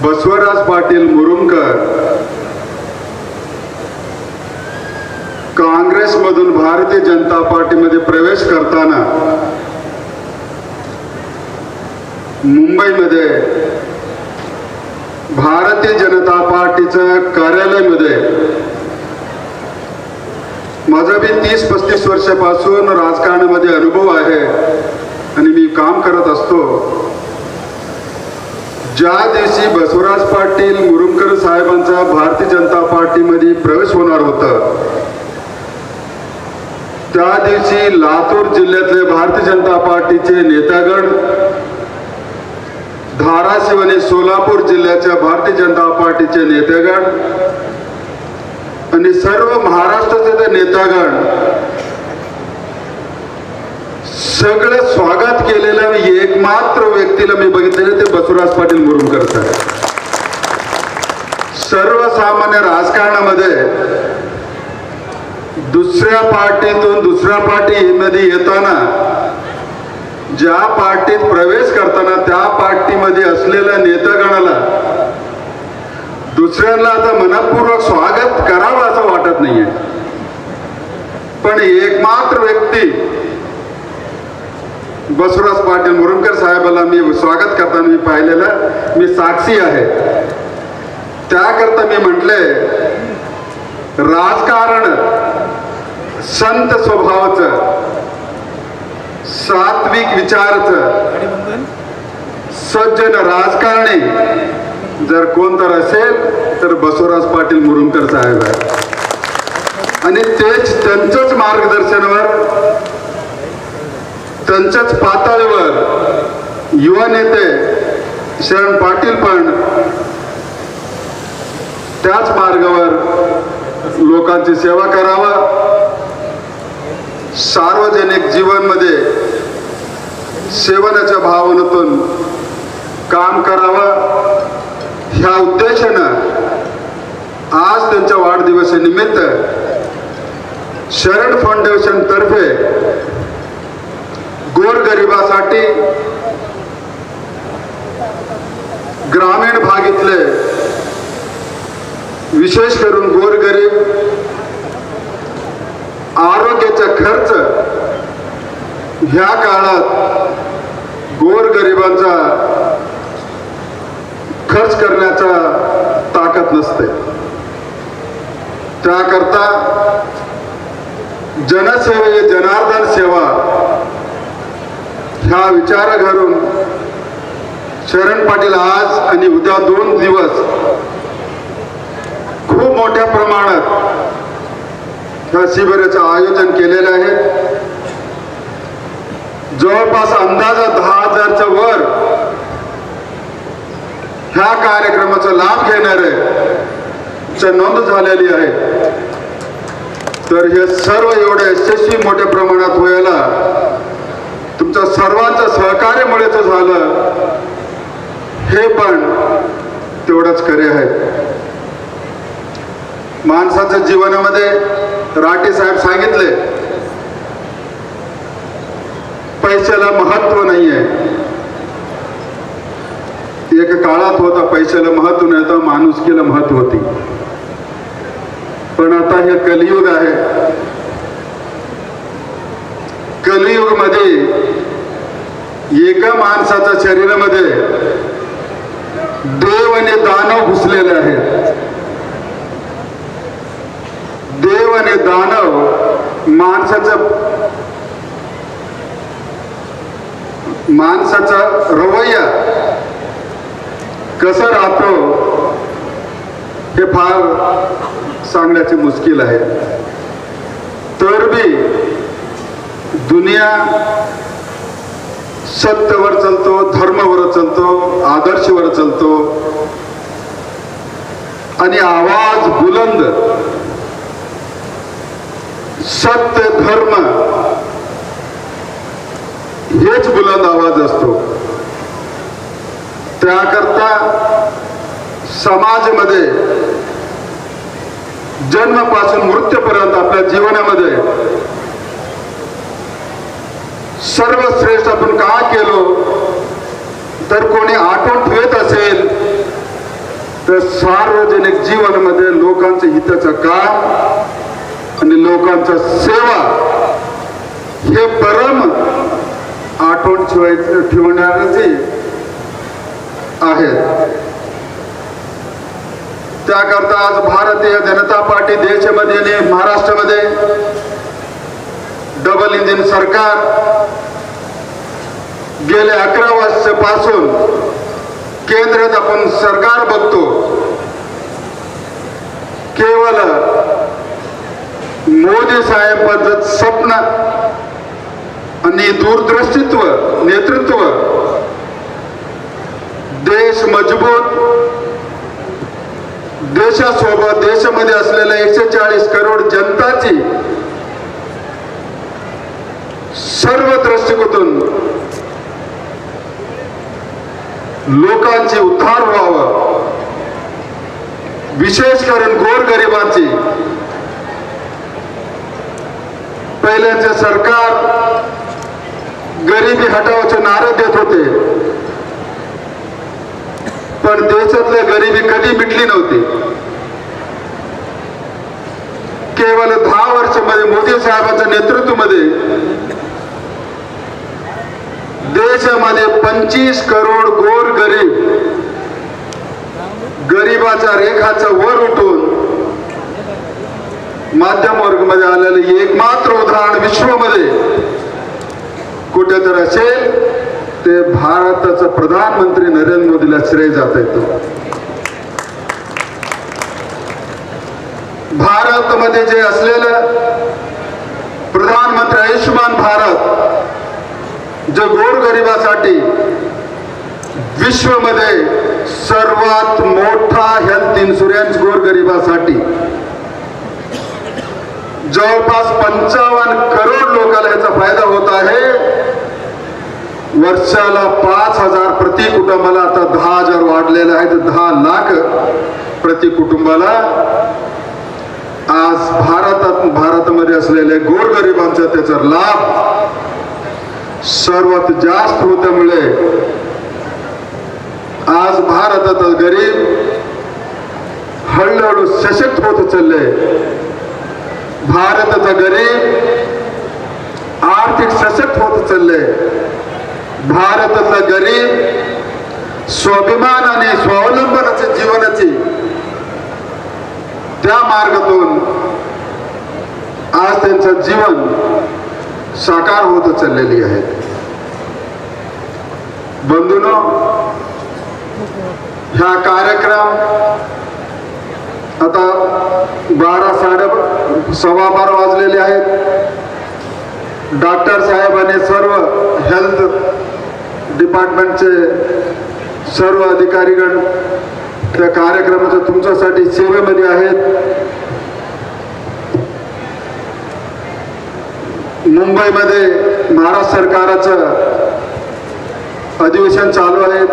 बसवराज पाटील मुरुमकर. काँग्रेसमधून भारतीय जनता पार्टीमध्ये प्रवेश करताना मुंबईमध्ये भारतीय जनता पार्टीचं कार्यालयमध्ये माझा बी तीस पस्तीस वर्षापासून राजकारणामध्ये अनुभव आहे आणि मी काम करत असतो. ज्या दिवशी बसवराज पाटील मुरुमकर साहेबांचा भारतीय जनता पार्टीमध्ये प्रवेश होणार होता त्या दिवशी लातूर जिल्ह्यातले भारतीय जनता पार्टीचे नेतागण धाराशिव आणि सोलापूर जिल्ह्याच्या भारतीय जनता पार्टीचे नेतेगण आणि सर्व महाराष्ट्राचे ते नेतागण सगळं स्वागत केलेलं एकमात्र व्यक्तीला मी बघितलेलं ते बसवराज पाटील मुरुमकर साहेब. सर्वसामान्य राजकारणामध्ये दुसऱ्या पार्टीतून दुसऱ्या पार्टीमध्ये येताना ज्या पार्टीत प्रवेश करताना त्या पार्टीमध्ये असलेल्या नेतागणाला दुसऱ्यांना आता मनपूर्वक स्वागत करावं असं वाटत नाहीये. पण एकमात्र व्यक्ती बसवराज पाटील मुरुमकर साहेबाला मी स्वागत करताना मी पाहिलेलं मी साक्षी आहे. त्याकरता मी म्हटले राजकारण संत स्वभावाचं सात्विक विचारचं सज्जन राजकारणी जर कोण तर असेल तर बसवराज पाटील मुरुमकर साहेब आहे. आणि तेच त्यांचंच मार्गदर्शनावर त्यांच्याच पातळीवर युवा नेते शरण पाटील पण त्याच मार्गावर लोकांची सेवा करावा. सार्वजनिक जीवनमध्ये सेवनाच्या भावनेतून काम करावं. ह्या उद्देशानं आज त्यांच्या वाढदिवसानिमित्त शरण फाउंडेशन तर्फे गोरगरिबासाठी ग्रामीण भागातले विशेष करून गोरगरीब आरोग्याचा खर्च ह्या काळात गोरगरिबांचा खर्च करण्याचा ताकद नसते. त्याकरता जनसेवे जनार्दन सेवा ह्या विचार घालून. शरण पाटील आज आणि उद्या दोन दिवस खूप मोठ्या प्रमाणात ह्या शिबिराचं आयोजन केलेलं आहे. जवळपास अंदाजा दहा हजारच्या वर ह्या कार्यक्रमाचा लाभ घेणारे नोंद झालेली आहे. तर हे सर्व एवढ्या यशस्वी मोठ्या प्रमाणात व्हायला तुमच्या सर्वांचं सहकार्यामुळेच झालं. हे पण तेवढंच खरे आहे. माणसाच्या जीवनामध्ये राठी साहेब सांगितले पैशाला महत्त्व नाहीये. एक काळात होता पैशाला महत्त्व नाही माणुसकीला महत्त्व होती. पण आता हे कलियुग आहे. कलियुगमध्ये एका माणसाच्या शरीरामध्ये देव आणि दानव घुसलेले आहेत. देव आणि दानव माणसाचा माणसाचा रवैया कसं राहतो हे फार सांगण्याचे मुश्किल आहे तर बी दुनिया सत्यवर चालतो धर्मावर चालतो आदर्शवर चालतो. आणि आवाज बुलंद. सत्य धर्म हेच बुलंद आवाज असतो. त्याकरता समाजमध्ये जन्मापासून मृत्यूपर्यंत आपल्या जीवनामध्ये सर्वश्रेष्ठ आपण का केलो? तर कोणी आठवण ठेवत असेल तर सार्वजनिक जीवनामध्ये लोकांचं हिताचं काम आणि लोकांचा सेवा हे परम आठवण ठेवायचं ठेवणारचे आहेत. त्याकरता आज भारतीय जनता पार्टी देशामध्ये आणि महाराष्ट्रामध्ये डबल इंजिन सरकार गेले अकरा वर्षापासून केंद्रात आपण सरकार बघतो. केवळ मोदी साहेबांचं स्वप्न आणि दूरदृष्टित्व नेतृत्व देश मजबूत देशासोबत देशामध्ये असलेल्या एकशे चाळीस करोड जनताची सर्व दृष्टिकोनातून लोकांचे उद्धार व्हावं. विशेष करून गोरगरिबांची. पहिल्याचे सरकार गरिबी हटावाचे नारे देत होते. पण देशातल्या गरिबी कधी मिटली नव्हती. केवळ दहा वर्षामध्ये मोदी साहेबांच्या नेतृत्वामध्ये देशामध्ये पंचवीस करोड गोर गरीब गरीबाच्या रेखाचा वर उठून माध्यम वर्गमध्ये आलेलं एकमात्र उदाहरण विश्वामध्ये कुठेतरी असेल ते भारताचा प्रधानमंत्री नरेंद्र मोदीला श्रेय जात येतो भारतमध्ये जे असलेलं प्रधानमंत्री आयुष्यमान भारत जे गोरगरिबासाठी विश्वमध्ये सर्वात मोठा हेल्थ इन्शुरन्स गोरगरिबासाठी जवळपास पंचावन्न करोड लोकांना याचा फायदा होत आहे. वर्षाला पाच हजार प्रति कुटुंबाला आता दहा हजार वाढलेले आहेत दहा लाख प्रति कुटुंबाला आज भारतात भारतामध्ये असलेल्या गोरगरिबांचा त्याचा लाभ सर्वात जास्त होत्यामुळे आज भारतात गरीब हळूहळू सशक्त होत चालले. भारताचा गरीब आर्थिक सशक्त होत चालले. भारतातला गरीब स्वाभिमान आणि स्वावलंबनाच्या जीवनाची त्या मार्गातून आज त्यांचं जीवन साकार होत चाललेली आहे. बंधून ह्या कार्यक्रम आता बारा साडे सव्वा बारा वाजलेले आहेत. डॉक्टर साहेब आणि सर्व हेल्थ डिपार्टमेंटचे सर्व अधिकारीगण त्या कार्यक्रमाच्या तुमच्यासाठी सेवेमध्ये आहेत. मुंबईमध्ये महाराष्ट्र सरकाराचं अधिवेशन चालू आहे.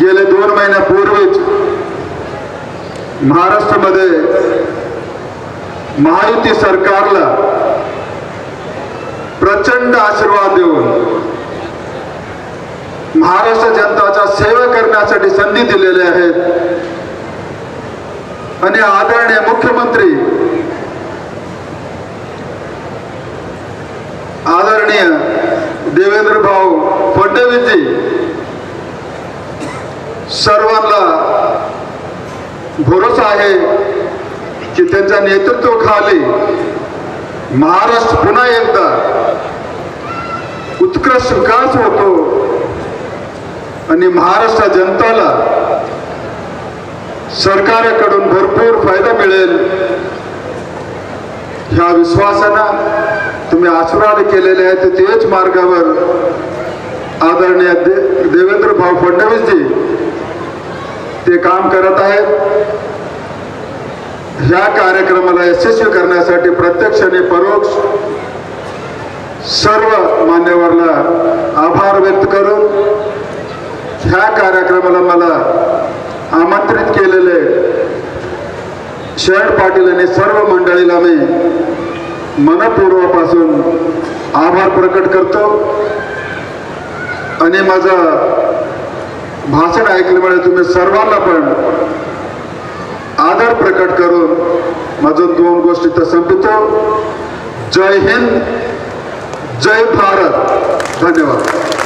गेले दोन महिन्यापूर्वीच महाराष्ट्रामध्ये महायुती सरकारला प्रचंड आशीर्वाद देऊन महाराष्ट्र जनताच्या सेवा करण्यासाठी संधी दिलेल्या आहेत. आणि आदरणीय मुख्यमंत्री आदरणीय देवेंद्र भाऊ फडणवीसजी सर्वांना भरोसा आहे की त्यांच्या नेतृत्वाखाली महाराष्ट्र पुन्हा एकदा उत्कृष्ट विकास होतो आणि महाराष्ट्र जनताला सरकारकडून भरपूर फायदा मिळेल ह्या विश्वासानं तुम्ही आशीर्वाद केलेले आहेत तेच मार्गावर आदरणीय दे देवेंद्र भाऊ फडणवीसजी ते काम करत आहेत. ह्या कार्यक्रमाला यशस्वी करण्यासाठी प्रत्यक्ष आणि परोक्ष सर्व मान्यवरला आभार व्यक्त करून ह्या कार्यक्रमाला मला आमंत्रित केलेले शरण पाटील आणि सर्व मंडळीला मी मनपूर्वापासून आभार प्रकट करतो. आणि माझा भाषण ऐकल्यामुळे तुम्ही सर्वांना पण आदर प्रकट करून माझं दोन गोष्टी तर संपतो जय हिंद जय भारत. धन्यवाद.